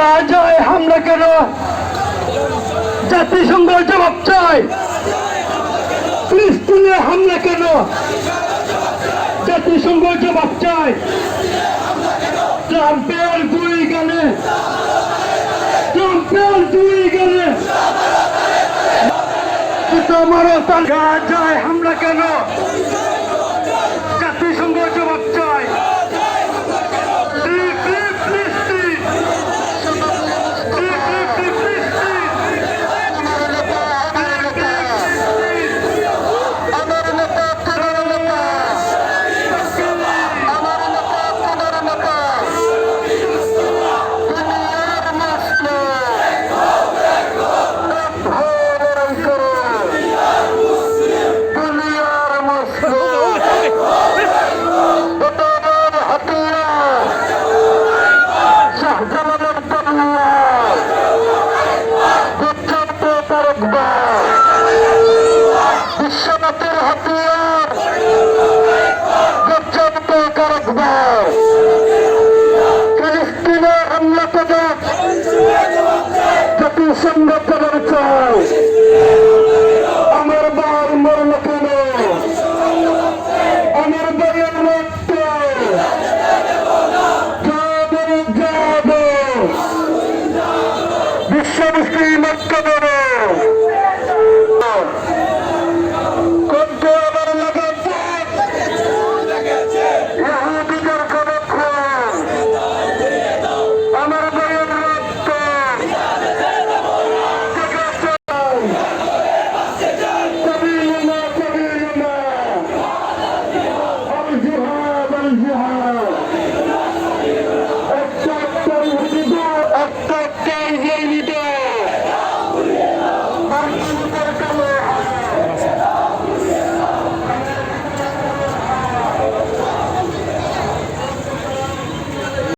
গাজায় হামলা কেন? জাতিসংঘ জবাব চায় ফিলিস্তিনে হামলা কেন? জাতিসংঘ জবাব চায় ট্রাম্পের দুই গানে ট্রাম্পের দুই গানে মারো তার গাজায় হামলা কেন? Dios, Dios, Dios,